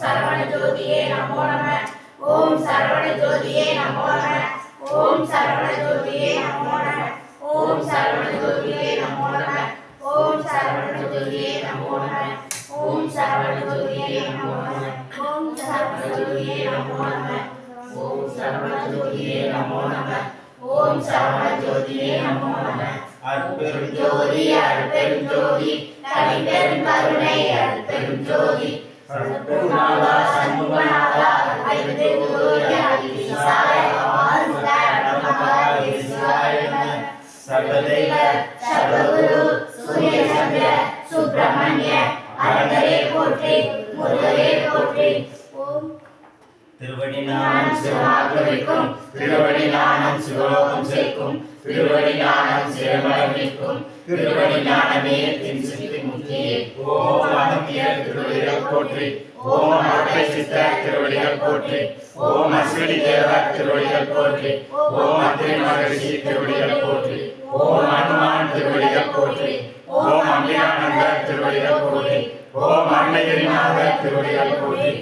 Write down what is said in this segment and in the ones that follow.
சரவண ஜோதியே நமோ நம. ஓம் சரவண ஜோதியே நமோ நம. ஓம் சரவண ஜோதியே நமோ நம. ஓம் சரவண ஜோதியே நமோ நம. ஓம் சரவண ஜோதியே நமோ நம. ஓம் சரவண ஜோதியே நமோ நம. ஓம் சரவண ஜோதியே நமோ நம. ஓம் சரவண ஜோதியே நமோ நம. ஓம் சரவண ஜோதியே நமோ நம. அற்பெரும் ஜோதி அருட்பெரும் ஜோதி தனிப்பெரும் கருணை அருட்பெரும் ஜோதி சர்வதேவ சர்வகுரு சூரிய சந்திர சுப்பிரமணிய அரங்கரே போற்றி முருகரே போற்றி ஓம் திருவடி ஞானம் சிவாகுவிக்கும் திருவடி ஞானமே தின் ஓம் அகமிய திருவடிகள் போற்றி. ஓம் அருளை சித்த திருவடிகள் போற்றி. ஓம் அஸ்வினி தேவர் திருவடிகள் போற்றி. ஓம் அத்திரி மகரிஷி திருவடிகள் போற்றி. ஓம் அனுமான் திருவடிகள் போற்றி. ஓம் அம்பிகானந்தர் திருவடிகள் போற்றி. ஓம் அருணகிரிநாதர் திருவடிகள் போற்றி.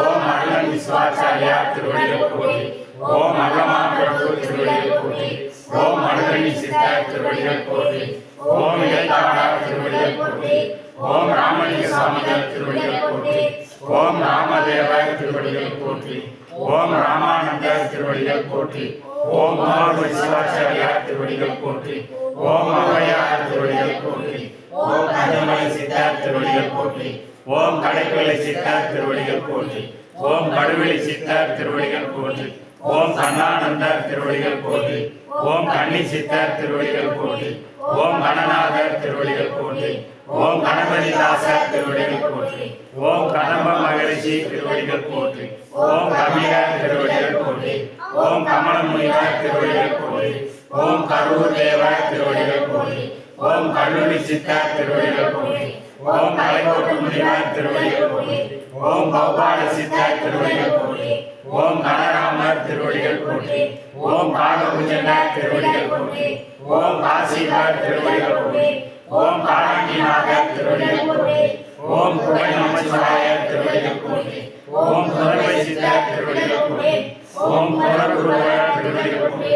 ஓம் அருணன் விஸ்வாச்சாரியார் திருவடிகள் போற்றி. ஓம் அகமா பிரபு திருவடிகள் போற்றி ஓம் அருகணி சித்தர் திருவடிகள் போற்றி ஓம் இடைக்காடார் திருவடிகள் போற்றி ஓம் ராமலிங்க சாமிகள் திருவடிகள் போற்றி ஓம் ராமதேவர் திருவடிகள் போற்றி ஓம் ராமானந்தர் திருவடிகள் போற்றி ஓம் மோக சிவாச்சாரியார் திருவடிகள் போற்றி ஓம் ஔவையார் திருவடிகள் போற்றி ஓம் கந்தமலை சித்தார் திருவடிகள் போற்றி ஓம் கடைப்பிள்ளை சித்தார் திருவடிகள் போற்றி ஓம் கடுவெளி சித்தார் திருவடிகள் போற்றி ஓம் கண்ணானந்தர் திருவடிகள் போற்றி ஓம் கன்னி சித்தர் திருவடிகள் போற்றி ஓம் கணநாதர் திருவடிகள் போற்றி ஓம் கணபதிதாசர் திருவடிகள் போற்றி ஓம் கதம்ப மகரிஷி திருவடிகள் போற்றி ஓம் கபிலர் திருவடிகள் போற்றி ஓம் கமல முனிவர் திருவடிகள் போற்றி ஓம் கரூர் தேவர் திருவடிகள் போற்றி ஓம் கல்லூரி சித்தர் திருவடிகள் போற்றி ஓம் கலைக்கோட்டு முனிவர் திருவடிகள் போற்றி ஓம் கௌபால சித்தர் திருவடிகள் போற்றி ஓம் கனராமர் திருவடிகள் போற்றி. ஓம் காகபுஜண்டர் திருவடிகள் போற்றி. ஓம் காசிவர் திருவடிகள் போற்றி. ஓம் காலாங்கிநாதர் திருவடிகள் போற்றி. ஓம் குடை நமச்சிவாயர் திருவடிகள் போற்றி. ஓம் குரவை சித்தர் திருவடிகள் போற்றி. ஓம் குரகுருவர் திருவடிகள் போற்றி.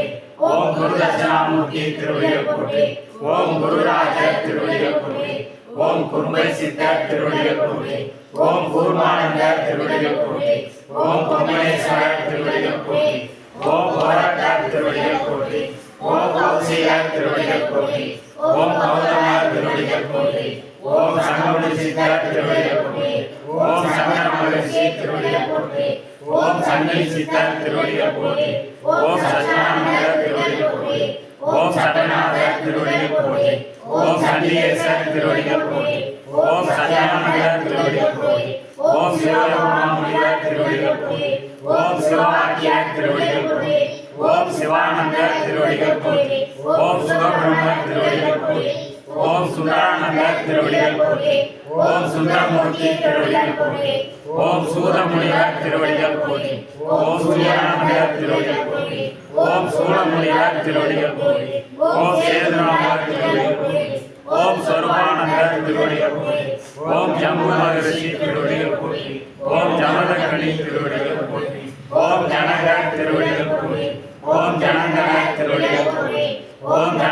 ஓம் குரு தட்சிணாமூர்த்தி திருவடிகள் போற்றி. ஓம் குருராஜர் திருவடிகள் போற்றி. ஓம் கும்பை சித்த திருவிடைய பூமி ஓம் கூர்மானந்த திருவிடைய பூமி ஓம் பொம்மனேஸ்வர திருவிடைய பூமி ஓம் ஓரட்ட திருவிடைய பூமி ஓம் கௌசிய திருவிடைய பூமி ஓம் கௌதமா திருவிடைய பூமி ஓம் சங்கமுடி சித்த திருவிடைய பூமி ஓம் சங்கரமகர்ஷி திருவிடைய பூமி ஓம் சங்கரி சித்த திருவிடைய பூமி ஓம் சச்சிதானந்த திருவிடைய பூமி ஓம் சடநாதர் திருவடிகள் போற்றி. ஓம் சண்டிகேசர் திருவடிகள் போற்றி. ஓம் சத்யானந்தர் திருவடிகள் போற்றி. ஓம் சிவபெருமான் திருவடிகள் போற்றி. ஓம் சிவவாக்கியர் திருவடிகள் போற்றி. ஓம் சிவானந்தர் திருவடிகள் போற்றி. ஓம் சுகபிரம்மர் திருவடிகள் போற்றி. ஓம் சுந்தரானந்த திருவடிகள் போற்றி ஓம் சுந்தரமூர்த்தி திருவடிகள் போற்றி ஓம் சூரமுனிவர் திருவடிகள் போற்றி ஓம் சூரியனானந்தர் திருவடிகள் போற்றி ஓம் சூரமுனிவர் திருவடிகள் போற்றி ஓம் சேதுநாதர் திருவடிகள் போற்றி ஓம் சொருபானந்தர் திருவடிகள் போற்றி ஓம் ஜம்பு மகரிஷி திருவடிகள் போற்றி ஓம் ஜமதகணி திருவடிகள் போற்றி ஓம் ஜனக திருவடிகள் போற்றி ஓம் ஜனங்கன திருவடிகள் போற்றி ஓம் ஜன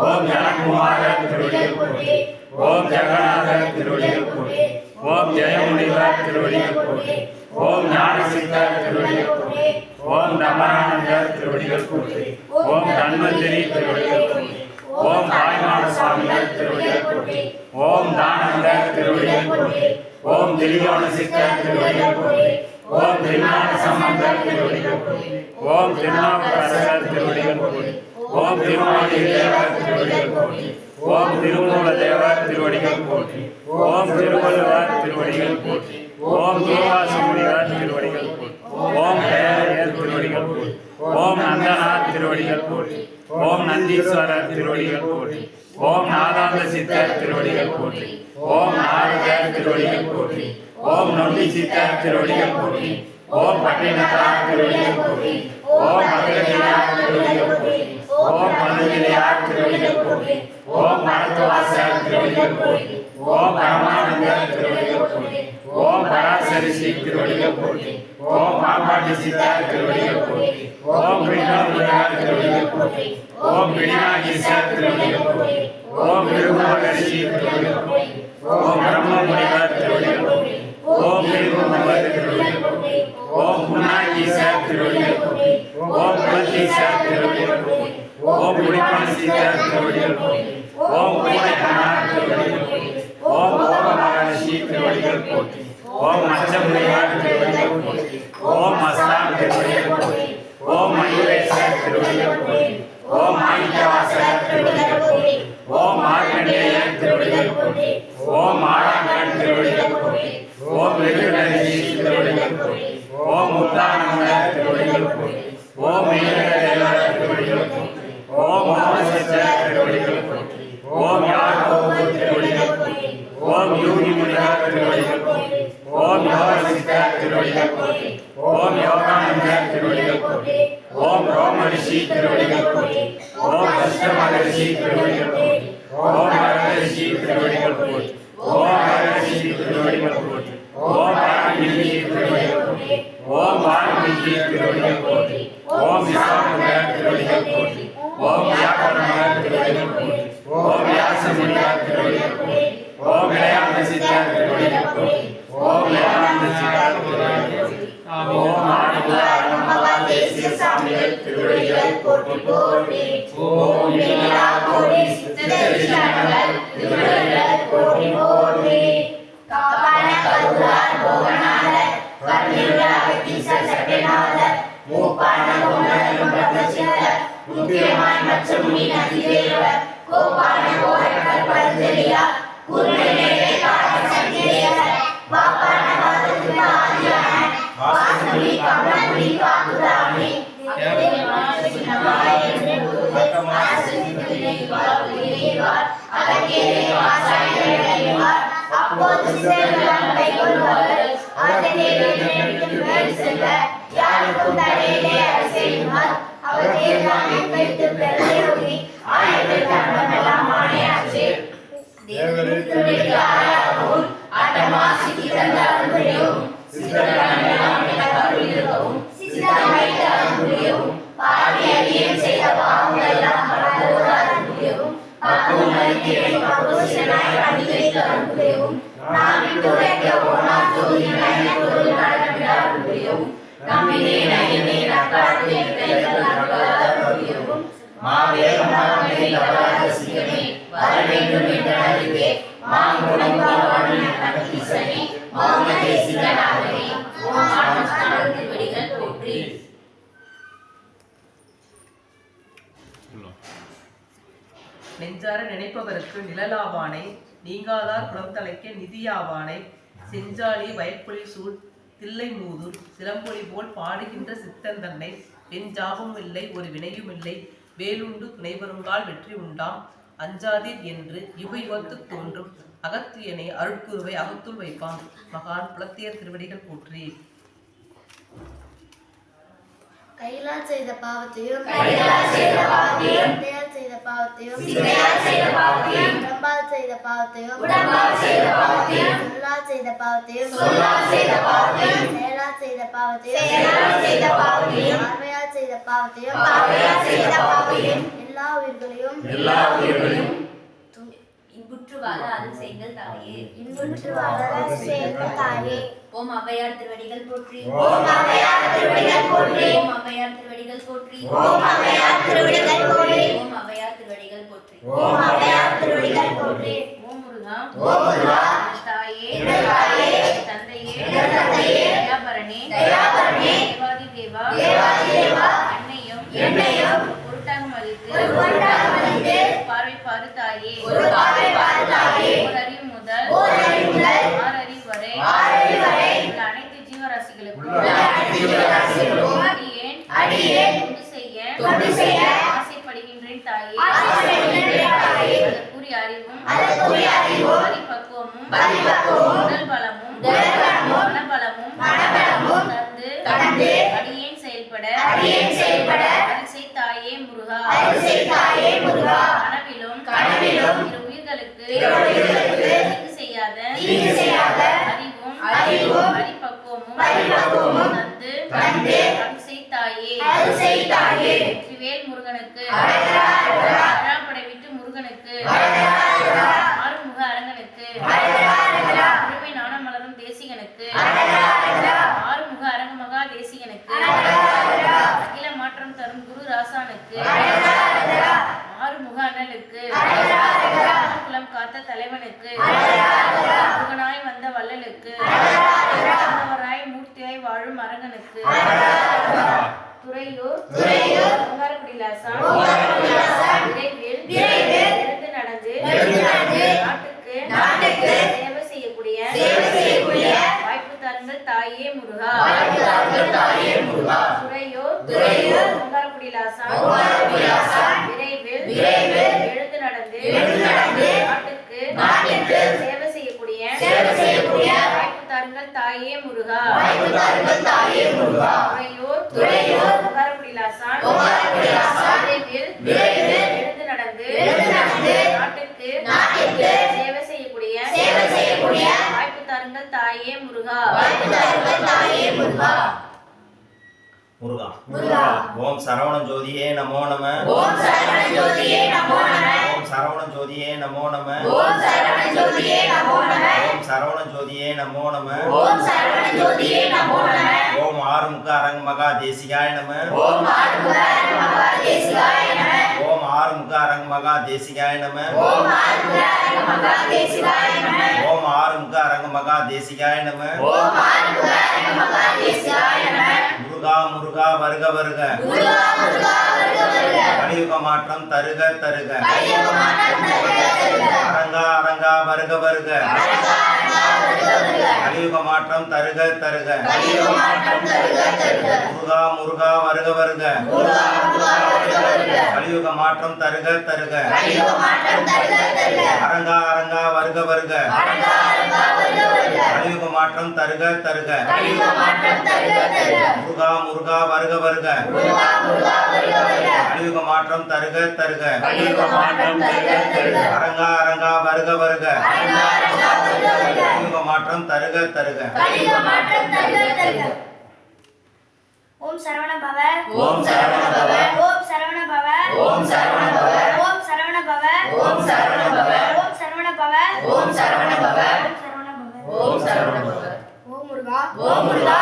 ஓம் ஜனகுமார திருவடிகள் போற்றி ஓம் ஜெகநாத திருவடிகள் போற்றி ஓம் ஜெயமுனிவர் திருவடிகள் போற்றி ஓம் ஞானசித்தர் திருவடிகள் போற்றி ஓம் ரமணானந்தர் திருவடிகள் போற்றி ஓம் தன்வந்திரி திருவடிகள் போற்றி ஓம் தாய்மான சுவாமிகள் திருவடிகள் போற்றி ஓம் தானந்தர் திருவடிகள் போற்றி ஓம் திரியோண சித்தர் திருவடிகள் போற்றி ஓம் திருஞான சம்பந்தர் திருவடிகள் போற்றி ஓம் திருநாவுக்கரசர் திருவடிகள் போற்றி ஓம் திருமாலி தேவர் திருவடிகள் போற்றி ஓம் திருமூல தேவர் திருவடிகள் போற்றி ஓம் திருவள்ளுவர் திருவடிகள் போற்றி ஓம் தூவாச முனிவர் திருவடிகள் போற்றி ஓம் பேரையர் திருவடிகள் போற்றி ஓம் நந்தனார் திருவடிகள் போற்றி ஓம் நந்தீஸ்வரர் திருவடிகள் போற்றி ஓம் நாதாந்த சித்தர் திருவடிகள் போற்றி ஓம் நாரதர் திருவடிகள் போற்றி ஓம் நொண்டி சித்தர் திருவடிகள் போற்றி ஓம் பட்டினத்தார் திருவடிகள் போற்றி ஓம் மதுரையார் திருவடிகள் போற்றி ஓம் மதுரையார் திருவடிகள் போற்றி ஓம் மரத்துவாசர் திருவடிகள் போற்றி ஓம் பரமானந்த திருவடிகள் போற்றி ஓம் பராசரி ஸ்ரீ திருவடிகள் போற்றி ஓம் மாபாட்டி சித்தார் திருவடிகள் போற்றி ஓம் பிரிணாமுருகா திருவடிகள் போற்றி ஓம் பிரிணாகீசா திருவடிகள் போற்றி ஓம் விருதுமகர்ஷி திருவடிகள் போற்றி ஓம் பிரம்மமுனிவா திருவடிகள் போற்றி ஓம் விருதுமகர் திருவடிகள் போற்றி ஓம் குணாகீசா திருவடிகள் போற்றி ஓம் குலதீசா திருவடிகள் போற்றி ஓம் குடிப்பான் சீதா திருவடிகள் போற்றி ஓம் பூனைக்கணா திருவடிகள் போற்றி ஓம் ஓமமகர்ஷி திருவடிகள் போற்றி ஓம் மச்சமுனிவா திருவடிகள் போற்றி ஓம் அஸ்லாம் திருவடிகள் போற்றி ஓம் மயூரேஸ்வர திருவடிகள் போற்றி ஓம் மாணிக்கவாசக திருவடிகள் போற்றி ஓம் மார்க்கண்டேய திருவடிகள் போற்றி ஓம் ஆடாங்கன் திருவடிகள் போற்றி ஓம் வெகுநரசி திருவடிகள் போற்றி ஓம் முத்தானந்த திருவடிகள் போற்றி ஓம் மேலதேவ திருவடிகள் போற்றி ஓம் மோகசச்ச திருவடிகள் போற்றி ஓம் யாகோப திருவடிகள் போற்றி ஓம் யோகி முனிவா திருவடிகள் போற்றி ஓம் யோகசித்த திருவடிகள் போற்றி ஓம் யோகானந்த திருவடிகள் போற்றி ஓம் ரோமரிஷி திருவடிகள் போற்றி ஓம் கஷ்ட மகரிஷி திருவடிகள் போற்றி ஓம் மகரிஷி திருவடிகள் போற்றி ஓம் மகரிஷி திருவடிகள் போற்றி ஓம் வால்மீகி திருவடிகள் போற்றி ஓம் வால்மீகி திருவடிகள் போற்றி ஓம் காப்பான கருவார் போகநாதர் கருணியுள்ள அகத்தீசர் சட்டநாதர் மூப்பான குமரன் பிரதசித்தர் முக்கியமாய் மச்சமுனி நந்திதேவர் கோப்பான கோரக்கர் பரஞ்சலியா குருநேரே கால சங்கேயர் வாப்பான வாதத்துவ ஆதியான வாசமுனி கமலமுனி காக்குராமி அப்போது சிறுவர்கள் கைகொள்வார்கள் அதனை மேல் செல்வர் யாருக்கும் தடையிலே அரசியலுமால் அவர் தேர்வானை வைத்து பெருந்தேவி நெஞ்சார நினைப்பவருக்கு நிழலாவானை நீங்காதார் குலம் தலைக்க நிதியாவானை செஞ்சாலி வயற்பொழி சூழ் தில்லை மூதூர் சிலம்பொழி போல் பாடுகின்ற சித்தன் தன்னை என் ஜாபமும் இல்லை ஒரு வினையும் இல்லை வேலுண்டு துணைவருங்கால் வெற்றி உண்டாம் அஞ்சாதீர் என்று யுக தோன்றும் அகத்தியனை அருட்குருவை அகத்துள் வைப்பான் மகான் புலத்தியர் திருவடிகள் போற்றி. கைகளால் செய்த பாவத்தையும் கைகளால் செய்த பாவத்தையும், சிந்தையால் செய்த பாவத்தையும் சிந்தையால் செய்த பாவத்தையும், உடம்பால் செய்த பாவத்தையும் உடம்பால் செய்த பாவத்தையும், சொல்லால் செய்த பாவத்தையும் சொல்லால் செய்த பாவத்தையும், செயலால் செய்த பாவத்தையும் செயலால் செய்த பாவத்தையும், பார்வையால் செய்த பாவத்தையும் பார்வையால் செய்த பாவத்தையும், எல்லா உயிர்களையும் எல்லா உயிர்களையும் வாழ அருள் செய்கள் தாயே. இன்புற்று வாழ சேர்ந்த தாயே. ஓம் ஔவையார் திருவடிகள் போற்றி. ஓம் அவ்வையார் திருவடிகள் போற்றி. ஓம் ஔவையார் திருவடிகள் போற்றி. ஓம் அவ்வையார் திருவடிகள் போற்றி. ஓம் ஔவையார் திருவடிகள் போற்றி. ஓம் அவ்வையார் திருவடிகள் போற்றி. ஓம் முருகா. ஓம் முருகா, தாயே தந்தையே. தந்தையே, தயாபரணே தயாபரணே, தேவாதி தேவா. தேவாதி தேவா, என்னையும் என்னையும் பொருட்டாக மதித்து பொருட்டாக செய்தாயே. முருகனுக்கு தாயே முருகா. துறையோர் துறையோர் சரவண ஜோதியே நமோ நம. ஓம் சரவண ஜோதியே நமோ நம. ஓம் சரவண ஜோதியே நமோ நம. ஓம் சரவண ஜோதியே நமோ நம. ஓம் ஆறுமுக அரங்க மகா தேசிகாய நம. ஓம் ஆறுமுக மகா தேசிகாய நம. ஓம் ஆறுமுக அரங்க மகா தேசிகாய நம. ஓம் ஆறுமுக மகா தேசிகாய நம. ஓம் ஆறுமுக அரங்க மகா தேசிகாய நம. ஓம் ஆறுமுக மகா தேசிகாய நம. முருகா முருகா வருக வருக. முருகா முருகா கலியுக மாற்றம் தருக தருக. அரங்கா அரங்கா வருக வருக. கலியுக மாற்றம் தருக தருக. முருகா முருகா வருக வருக. கலியுக மாற்றம் தருக தருக. அரங்கா அரங்கா வருக வருக. கலியுக மாற்றம் தருக தருக. முருகா முருகா வருக வருக. கலியுக மாற்றம் தருக தருக. அரங்கா அரங்கா வருக வருக. கலியுக மாற்றம் தருக தருக. ஓம் சரவண பவ ஓம் சரவண பவ ஓம் சரவண பவ ஓம் சரவண பவ ஓம் சரவண பவ ஓம் சரவண பவ ஓம் சரவண பவ ஓம் சரவண பவ ஓம் சரவண ஓம் முருகா. ஓம் முருகா.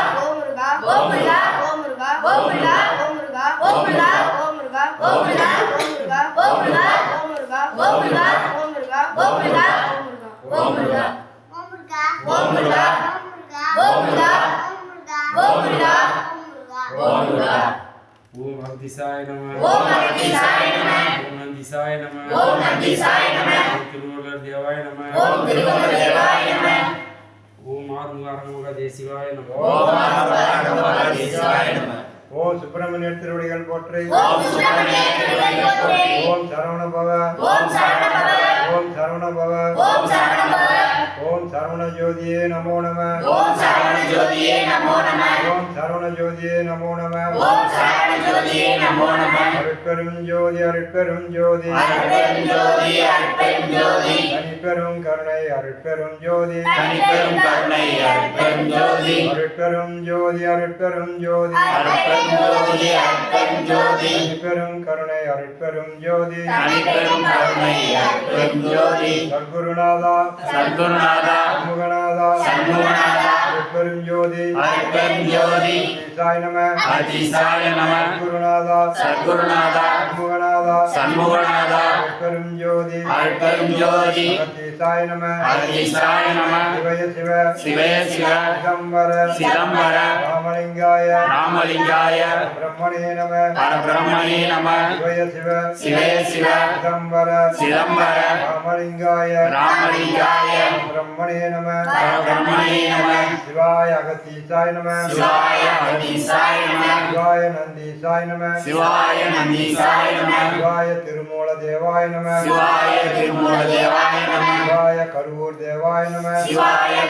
சரவண பவ ஓம் சரவண பவ ஓம் சரவண ஜோதியே நமோ நம. ஓம் சரவண ஜோதியே நமோ நம. ஓம் சரவண ஜோதியே நமோ நம. ஓம் சரவண ஜோதியே நமோ நம. அருட்பெரும் ஜோதி அருட்பெரும் ஜோதி அருட்பெரும் ஜோதி அருட்பெரும் ஜோதி தனிப்பெரும் கருணை அருட்பெரும் ஜோதி தனிப்பெரும் கருணை அருட்பெரும் ஜோதி அருட்பெரும் ஜோதி அருட்பெரும் ஜோதி அருட்பெரும் ஜோதி அருட்பெரும் ஜோதி தனிப்பெரும் கருணை அருட்பெரும் ஜோதி தனிப்பெரும் கருணை அருட்பெரும் ஜோதி சத்குருநாதா. சத்குருநாதா. சண்முகநாதா. சண்முகநாதா. பெருஞ்சோதி பெருஞ்சோதி அதிசாய நம. அதிசாய நம. குருநாதா சத்குருநாதா. சண்முகநாதா. சண்முகநாதா. कर्म ज्योति। हर कर्म ज्योति। हरतीसाय नमः। हरतीसाय नमः। शिवाय शिव। शिवाय शिव। सिदंबर। सिदंबर। रामलिंगाय रामलिंगाय ब्रह्मणे नमः। परब्रह्मणे नमः। शिवाय शिव। शिवाय शिव। सिदंबर। सिदंबर। रामलिंगाय रामलिंगाय ब्रह्मणे नमः। परब्रह्मणे नमः। शिवाय अगतीसाय नमः। शिवाय अगतीसाय नमः। शिवाय नंदीसाय नमः। शिवाय नंदीसाय नमः। शिवाय तिरुमूल देवाय नमः करूर देवाय नमः शिवाय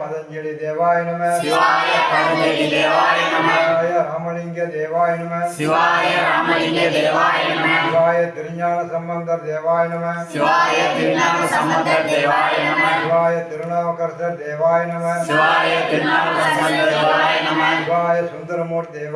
पतंजलि देवाय रामलिंग देवाय नमः शिवाय रामलिंग देवाय नमः शिवाय त्रिज्ञान संबंध देवाय नमः शिवाय त्रिज्ञान संबंध देवाय सुंदरमूर्ति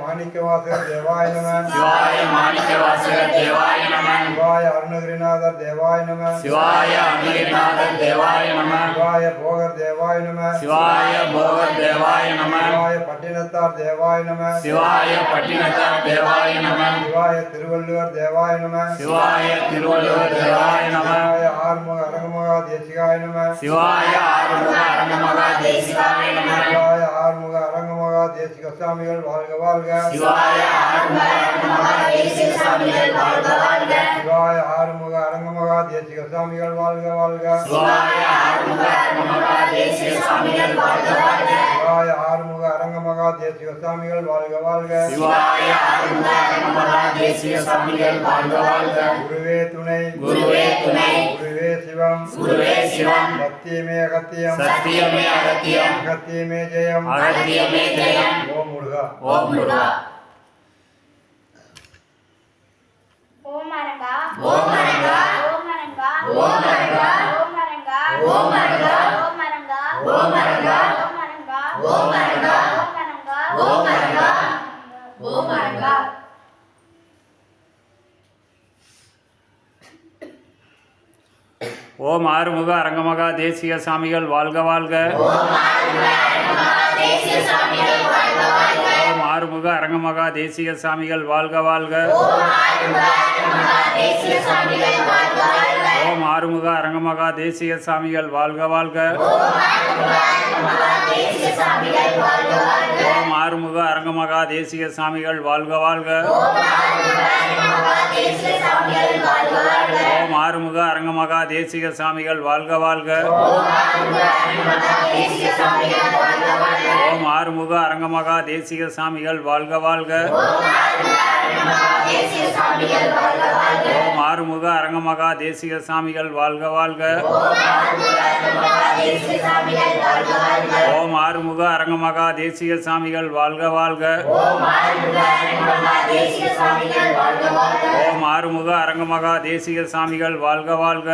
मानि மாணிக்கவாசகர் தேவாய நம சிவாய மாணிக்கவாசக தேவாய நம சிவாய அருணகிரிநாதர் தேவாய நம சிவாய அமிர்நாதர் தேவாய நம சிவாய போகர் தேவாய நம சிவாய போகர் தேவாய நம சிவாய பட்டினத்தார் தேவாய நம சிவாய பட்டினத்தார் தேவாய நம சிவாய திருவள்ளுவர் தேவாய நம சிவாய திருவள்ளுவர் தேவாய நம சிவாய ஆறுமுக அரங்கமகா தேசிகாய நம சிவாய ஆறுமுக அரங்கமகா தேசிகாய நம சிவாய ஆறுமுக அரங்கமகா தேசிக சாமிகள் வாழ்க வாழ்க சிவாய ஆறுமுக அரங்கமகா தேசிக சாமிகள் வாழ்க வாழ்க சிவாய ஆறுமுக அரங்கமகா தேசிக சாமிகள் வாழ்க வாழ்க சிவாய ஆறுமுக அரங்கமகா தேசிக சாமிகள் வாழ்க வாழ்க சிவாய ஆறுமுக அரங்கமகா தேசிக சாமிகள் வாழ்க வாழ்க சிவாய ஆறுமுக அரங்கமகா தேசிக சாமிகள் வாழ்க வாழ்க குருவே துணை குருவே துணை குருவே சிவம் குருவே சிவம் சத்தியமே அகத்தியம் சத்தியமே அகத்தியம் அகத்தியமே ஜெயம் அகத்தியமே ஜெயம் ஓம் முருகா ஓம் முருகா ஓம் அரங்கா ஓம் அரங்கா ஓம் அரங்கா ஓம் அரங்கா ஓம் அரங்கா ஓம் அரங்கா ஓம் அரங்கா ஓம் அரங்கா ஓம் அரங்கா ஓம் அரங்கா ஓம் அரங்கா ஓம் அரங்கா ஓம் அரங்கா ஓம் ஆறுமுக அரங்கமகா தேசிக சாமிகள் வாழ்க வாழ்க ஓம் ஆறுமுக அரங்கமகா தேசிய சாமிகள் வாழ்க வாழ்க. ஓம் ஆறுமுக அரங்கமகா தேசிய சாமிகள் வாழ்க வாழ்க. ஓம் ஆறுமுக அரங்கமகா தேசிய சாமிகள் வாழ்க வாழ்க. ஓம் ஆறுமுக அரங்கமகா தேசிய சாமிகள் வாழ்க வாழ்க. ஓம் ஆறுமுக அரங்கமகா தேசிக சாமிகள் வாழ்க வாழ்க. ஓம் ஆறுமுக அரங்கமகா தேசிக சாமிகள் வாழ்க வாழ்க. ஓம் ஆறுமுக அரங்கமகா தேசிக சாமிகள் வாழ்க வாழ்க. ஓம் ஆறுமுக அரங்கமகா தேசிக சாமிகள் வாழ்க வாழ்க.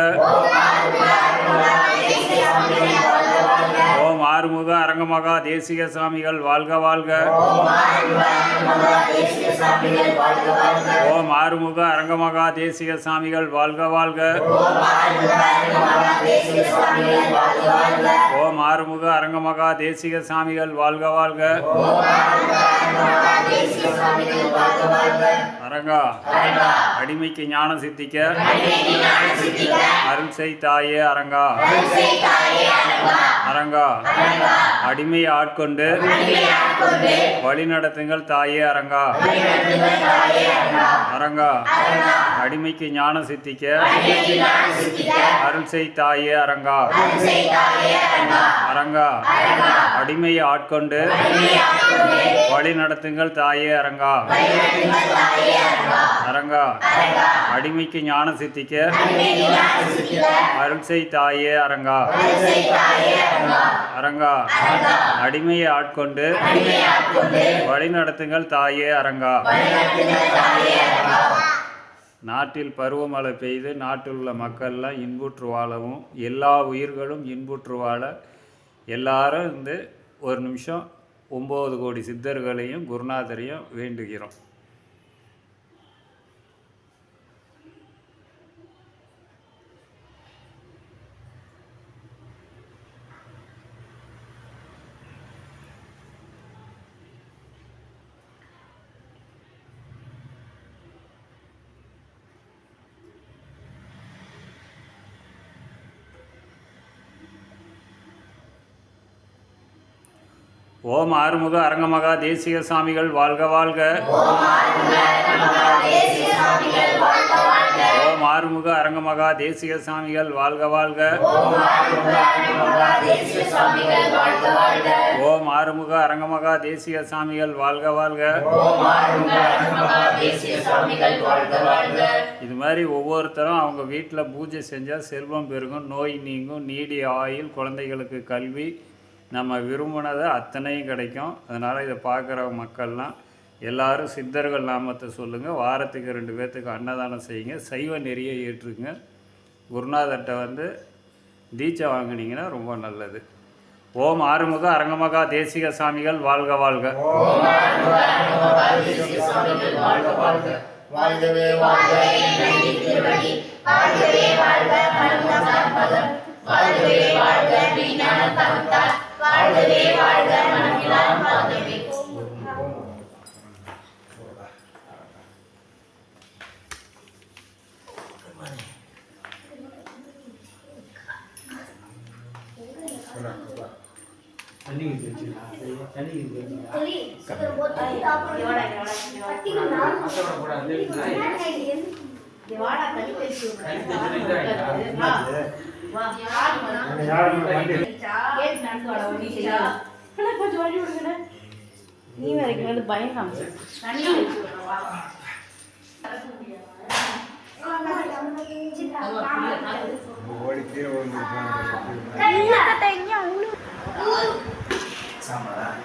ஓம் ஆறுமுக அரங்கமகா தேசிக சாமிகள் வாழ்க வாழ்க. ஓம் ஆறுமுக அரங்கமகா தேசிக சாமிகள் வாழ்க வாழ்க. ஓம் ஆறுமுக அரங்கமகா தேசிக சாமிகள் வாழ்க வாழ்க. அரங்கா அடிமைக்கு ஞானம் சித்திக்க. அருள் செய் தாயே அரங்கா. அரங்கா. அடிமையை ஆட்கொண்டு வழி நடத்துங்கள் தாயே அரங்கா. அரங்கா. அடிமைக்கு ஞானம் சித்திக்க அருள் செய் தாயே அரங்கா. அரங்கா. அடிமையை ஆட்கொண்டு வழி நடத்துங்கள் தாயே அரங்கா. அரங்கா. அடிமைக்கு ஞானம் சித்திக்க அருள் செய் தாயே அரங்கா. அரங்கா. அடிமையை ஆட்கொண்டு வழி நடத்துங்கள் தாயே அரங்கா. நாட்டில் பருவமழை பெய்து நாட்டில் உள்ள மக்கள்லாம் இன்புற்று வாழவும் எல்லா உயிர்களும் இன்புற்று வாழ எல்லாரும் வந்து ஒரு நிமிஷம் ஒம்பது கோடி சித்தர்களையும் குருநாதரையும் வேண்டுகிறோம். ஓம் ஆறுமுக அரங்கமகா தேசிய சாமிகள் வாழ்க வாழ்க. ஓம் ஆறுமுக அரங்கமகா தேசிய சாமிகள் வாழ்க வாழ்க. ஓம் ஆறுமுக அரங்கமகா தேசிய சாமிகள் வாழ்க வாழ்க. இது மாதிரி ஒவ்வொருத்தரும் அவங்க வீட்டில் பூஜை செஞ்சால் செல்வம் பெருகும் நோய் நீங்கும் நீடிய ஆயில் குழந்தைகளுக்கு கல்வி நம்ம விரும்பினதை அத்தனையும் கிடைக்கும். அதனால் இதை பார்க்குற மக்கள்லாம் எல்லாரும் சித்தர்கள் நாமத்தை சொல்லுங்கள் வாரத்துக்கு ரெண்டு பேர்த்துக்கு அன்னதானம் செய்யுங்க. சைவ நெறியை ஏற்றுக்குங்க குருநாதர்கிட்ட வந்து தீட்சை வாங்கினீங்கன்னா ரொம்ப நல்லது. ஓம் ஆறுமுக அரங்கமகா தேசிக சாமிகள் வாழ்க வாழ்க. வாழ்கவே வாழ்க. வாழ்கவே வாழ்க. வாழ்கவே வாழ்க தவத்தால் வாழ்கவே வாழ்க வழி விடுங்கடா நீ வரைக்கும் வந்து பயம் காமிச்சு சாப்பிடலாம்